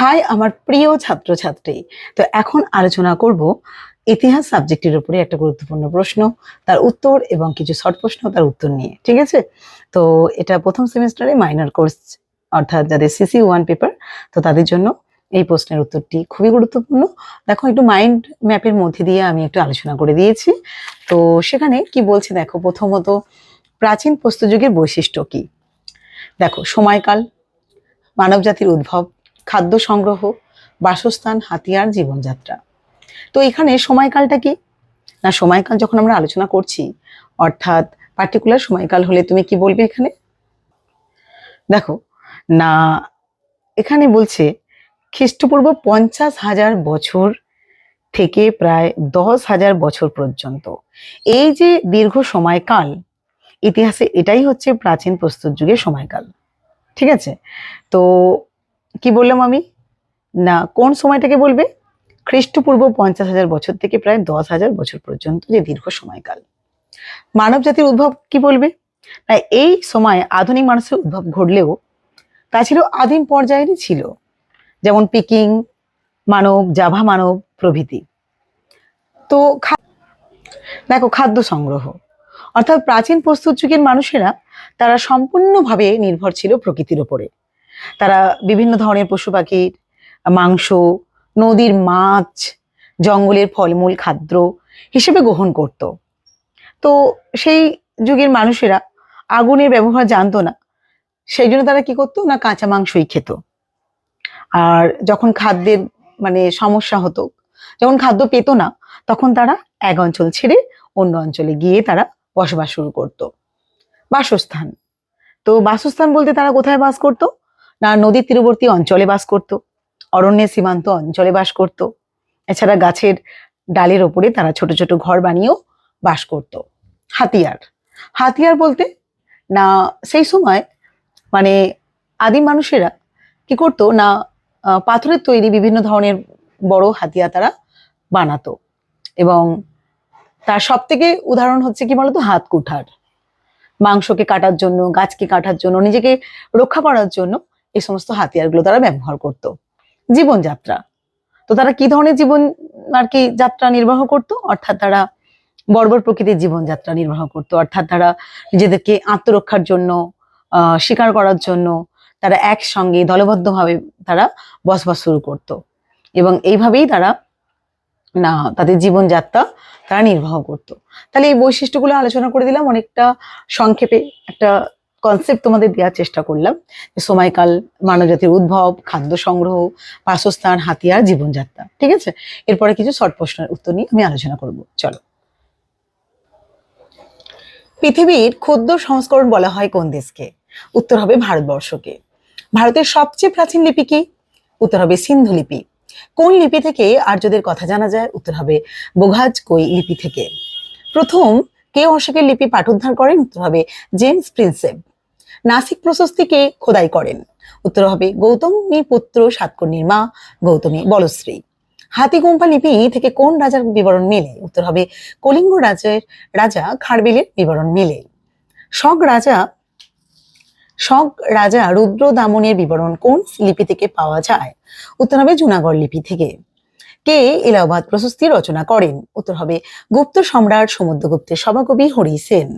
High, আমার প্রিয় ছাত্রছাত্রী। তো এখন আলোচনা করব ইতিহাস সাবজেক্টের উপরে একটা গুরুত্বপূর্ণ প্রশ্ন, তার উত্তর এবং কিছু শর্ট প্রশ্ন তার উত্তর নিয়ে, ঠিক আছে? তো এটা প্রথম সেমিস্টারে মাইনর কোর্স অর্থাৎ যাদের সিসি ওয়ান পেপার তো তাদের জন্য এই প্রশ্নের উত্তরটি খুবই গুরুত্বপূর্ণ। দেখো, একটু মাইন্ড ম্যাপের মধ্যে দিয়ে আমি একটু আলোচনা করে দিয়েছি। তো সেখানে কি বলছে দেখো, প্রথমত প্রাচীন প্রস্তযুগের বৈশিষ্ট্য কি? দেখো, সময়কাল, মানবজাতির উদ্ভব খাদ্য সংগ্রহ, বাসস্থান, হাতিয়ার, জীবনযাত্রা। তো এখানে সময়কালটা কি? না, সময়কাল যখন আমরা আলোচনা করছি, অর্থাৎ পার্টিকুলার সময়কাল হলে তুমি কি বলবে এখানে? দেখো, না, এখানে বলছে খ্রিস্টপূর্ব পঞ্চাশ হাজার বছর থেকে প্রায় দশ হাজার বছর পর্যন্ত। এই যে দীর্ঘ সময়কাল, ইতিহাসে এটাই হচ্ছে প্রাচীন প্রস্তুত যুগের সময়কাল। ঠিক আছে? তো কি বললাম আমি না, কোন সময়টাকে বলবে? খ্রিস্টপূর্ব পঞ্চাশ হাজার বছর থেকে প্রায় দশ হাজার বছর পর্যন্ত যে দীর্ঘ সময়কাল। মানব জাতির উদ্ভব কি বলবে? না, এই সময় আধুনিক মানুষের উদ্ভব ঘটলেও তা ছিল আদিম পর্যায়েরই ছিল। যেমন পিকিং, মানব, জাভা মানব প্রভৃতি। তো দেখো, খাদ্য সংগ্রহ। অর্থাৎ প্রাচীন প্রস্তুত যুগের মানুষেরা তারা সম্পূর্ণভাবে নির্ভর ছিল প্রকৃতির ওপরে। তারা বিভিন্ন ধরনের পশু পাখির মাংস, নদীর মাছ, জঙ্গলের ফলমূল, খাদ্য হিসেবে গ্রহণ করত। তো সেই যুগের মানুষেরা আগুনের ব্যবহার জানতো না। সেই জন্য তারা কি করতো? না, কাঁচা মাংসই খেত। আর যখন খাদ্যের মানে সমস্যা হতো, যখন খাদ্য পেত না, তখন তারা এক অঞ্চল ছেড়ে অন্য অঞ্চলে গিয়ে তারা বসবাস শুরু করত। বাসস্থান। তো বাসস্থান বলতে তারা কোথায় বাস করত? না, নদীর তীরবর্তী অঞ্চলে বাস করত অরণ্যের সীমান্ত অঞ্চলে বাস করত। এছাড়া গাছের ডালের ওপরে তারা ছোট ছোট ঘর বানিয়েও বাস করত। হাতিয়ার। হাতিয়ার বলতে, না, সেই সময় মানে আদিম মানুষেরা কি করতো, না পাথরের তৈরি বিভিন্ন ধরনের বড় হাতিয়ার তারা বানাতো। এবং তার সব থেকে উদাহরণ হচ্ছে কি বলতো, হাত কুঠার। মাংসকে কাটার জন্য, গাছকে কাটার জন্য, নিজেকে রক্ষা করার জন্য এই সমস্ত হাতিয়ারগুলো তারা ব্যবহার করত। জীবনযাত্রা। তো তারা কি ধরনের জীবন আর কি যাত্রা নির্বাহ করত? অর্থাৎ তারা বর্বর প্রকৃতির জীবনযাত্রা নির্বাহ করত। অর্থাৎ তারা নিজেদেরকে আত্মরক্ষার জন্য শিকার করার জন্য তারা একসঙ্গে দলবদ্ধভাবে তারা বসবাস শুরু করত। এবং এইভাবেই তারা, না, তাদের জীবনযাত্রা তারা নির্বাহ করত। তাহলে এই বৈশিষ্ট্যগুলো আলোচনা করে দিলাম। অনেকটা সংক্ষেপে একটা কনসেপ্ট তোমাদের দেওয়ার চেষ্টা করলাম। সময়কাল, মানবজাতির উদ্ভব, খাদ্য সংগ্রহ, বাসস্থান, হাতিয়ার, জীবনযাত্রা, ঠিক আছে? এরপরে কিছু শর্ট প্রশ্নের উত্তর নিয়ে আমি আলোচনা করব। চলো। পৃথিবীর ক্ষুদ্র সংস্করণ বলা হয় কোন দেশকে? উত্তর হবে ভারতবর্ষকে। ভারতের সবচেয়ে প্রাচীন লিপি কি? উত্তর হবে সিন্ধু লিপি। কোন লিপি থেকে আর্যদের কথা জানা যায়? উত্তর হবে বোঘাজ কই লিপি থেকে। প্রথম কে অশোকের লিপি পাঠোদ্ধার করেন? উত্তর হবে জেমস প্রিন্সেপ। নাসিক প্রশস্তিকে খোদাই করেন। উত্তর হবে, গৌতমী পুত্র সাতকর্ণীর মা গৌতমী বলশ্রী। হাতিগুম্পা লিপি থেকে কোন রাজার বিবরণ মেলে? উত্তর হবে, কলিঙ্গ রাজের রাজা খারবেলের বিবরণ মেলে। শক রাজা শক রাজা রুদ্র দামনের বিবরণ কোন লিপি থেকে পাওয়া যায়? উত্তর হবে, জুনাগড় লিপি থেকে। কে এলাহাবাদ প্রশস্তি রচনা করেন? উত্তর হবে, গুপ্ত সম্রাট সমুদ্রগুপ্তের সভাকবি হরি সেন।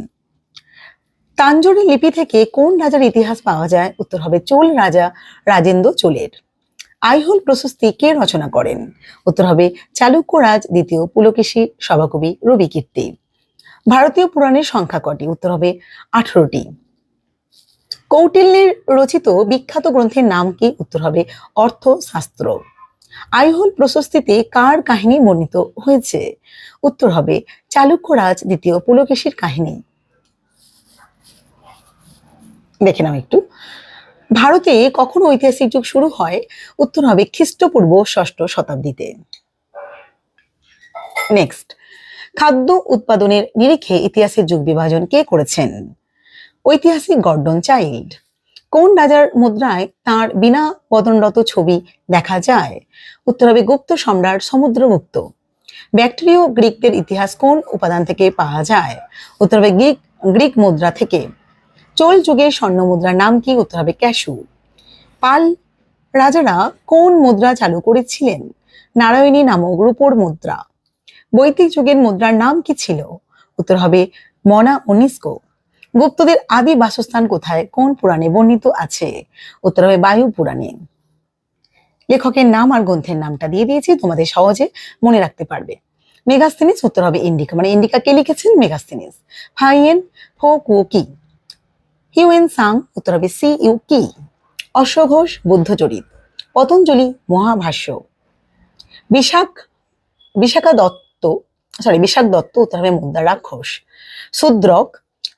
তাঞ্জোরের লিপি থেকে কোন রাজার ইতিহাস পাওয়া যায়? উত্তর হবে চোল রাজা রাজেন্দ্র চোলের। আইহোল প্রশস্তি কে রচনা করেন? উত্তর হবে চালুক্য রাজ, দ্বিতীয় পুলকেশী, সভাকবি রবি কীর্তি ভারতীয় পুরাণের সংখ্যা কটি? উত্তর হবে আঠারোটি। কৌটিল্যের রচিত বিখ্যাত গ্রন্থের নাম কি? উত্তর হবে অর্থশাস্ত্র। আইহোল প্রশস্তিতে কার কাহিনী বর্ণিত হয়েছে? উত্তর হবে চালুক্য রাজ, দ্বিতীয় পুলকেশীর কাহিনী। দেখে নাও একটু। ভারতে কখন ঐতিহাসিক যুগ শুরু হয়? উত্তর হবে খ্রিস্টপূর্ব ষষ্ঠ শতাব্দীতে। নেক্সট খাদ্য উৎপাদনের নিরিখে ইতিহাসের যুগ বিভাজন কে করেছেন? ঐতিহাসিক গর্ডন চাইল্ড। কোন রাজার মুদ্রায় তার বিনা পতনরত ছবি দেখা যায়? উত্তর হবে গুপ্ত সম্রাট সমুদ্রগুপ্ত। ব্যাকটেরীয় গ্রিকদের ইতিহাস কোন উপাদান থেকে পাওয়া যায়? উত্তর হবে গ্রিক গ্রিক মুদ্রা থেকে। চোল যুগের স্বর্ণ মুদ্রার নাম কি উত্তর হবে? ক্যাশু পাল রাজারা কোন মুদ্রা চালু করেছিলেন? নারায়ণী নামক রূপোর মুদ্রা। বৈদিক যুগের মুদ্রার নাম কি ছিল? উত্তর হবে মনা অনিস্কো। গুপ্তদের আদি বাসস্থান কোথায়? কোন পুরাণে বর্ণিত আছে? উত্তর হবে বায়ু পুরাণে। লেখকের নাম আর গ্রন্থের নামটা দিয়ে দিয়েছি, তোমাদের সহজে মনে রাখতে পারবে। মেগাস্তিনিস উত্তর হবে ইন্ডিকা। মানে ইন্ডিকা কে লিখেছেন? মেগাস্তিনিস ফাইয়েন ফো কু কি হিউয়েন সাং, উত্তর হবে সি ইউ কি। অশ্বঘোষ বুদ্ধচরিত পতঞ্জলি, মহাভাষ্য। বিশাখ বিশাখা দত্ত সরি বিশাখ দত্ত, উত্তর হবে মুদ্রা রাক্ষস। শূদ্রক,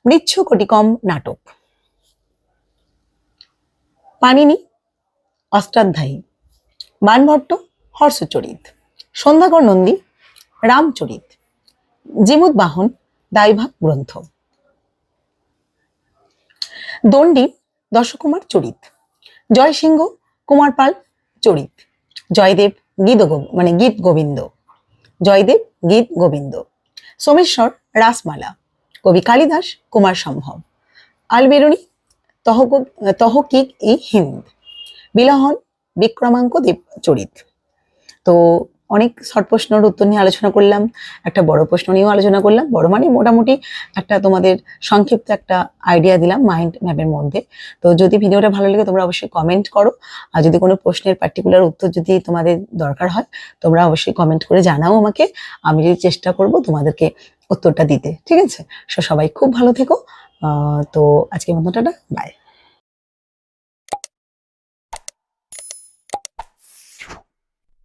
মৃচ্ছ কটিকম নাটক। পানিনি অষ্টাধ্যায়ী। বানভট্ট হর্ষচরিত সন্ধ্যাকর নন্দী রামচরিত জিমুদ বাহন দাইভাগ গ্রন্থ। দণ্ডী দশকুমার চরিত। জয়সিংহ, কুমার পাল চরিত। জয়দেব গীত মানে গীত গোবিন্দ। জয়দেব গীত গোবিন্দ। সোমেশ্বর রাসমালা। কবি কালিদাস, কুমার সম্ভব। আলবেরুনি, তহক- তহকিক ই হিন্দ। বিলাহন, বিক্রমাঙ্ক দেব চরিত। তো অনেক শর্ট প্রশ্নের উত্তর নিয়ে আলোচনা করলাম, একটা বড় প্রশ্ন নিয়েও আলোচনা করলাম, বড় মানে মোটামুটি একটা তোমাদের সংক্ষিপ্ত একটা আইডিয়া দিলাম মাইন্ড ম্যাপের মধ্যে। তো যদি ভিডিওটা ভালো লাগে তোমরা অবশ্যই কমেন্ট করো, আর যদি কোনো প্রশ্নের পার্টিকুলার উত্তর যদি তোমাদের দরকার হয়, তোমরা অবশ্যই কমেন্ট করে জানাও আমাকে, আমি যদি চেষ্টা করব তোমাদেরকে উত্তরটা দিতে, ঠিক আছে? সো সবাই খুব ভালো থেকো তো আজকের মতো টাটা বাই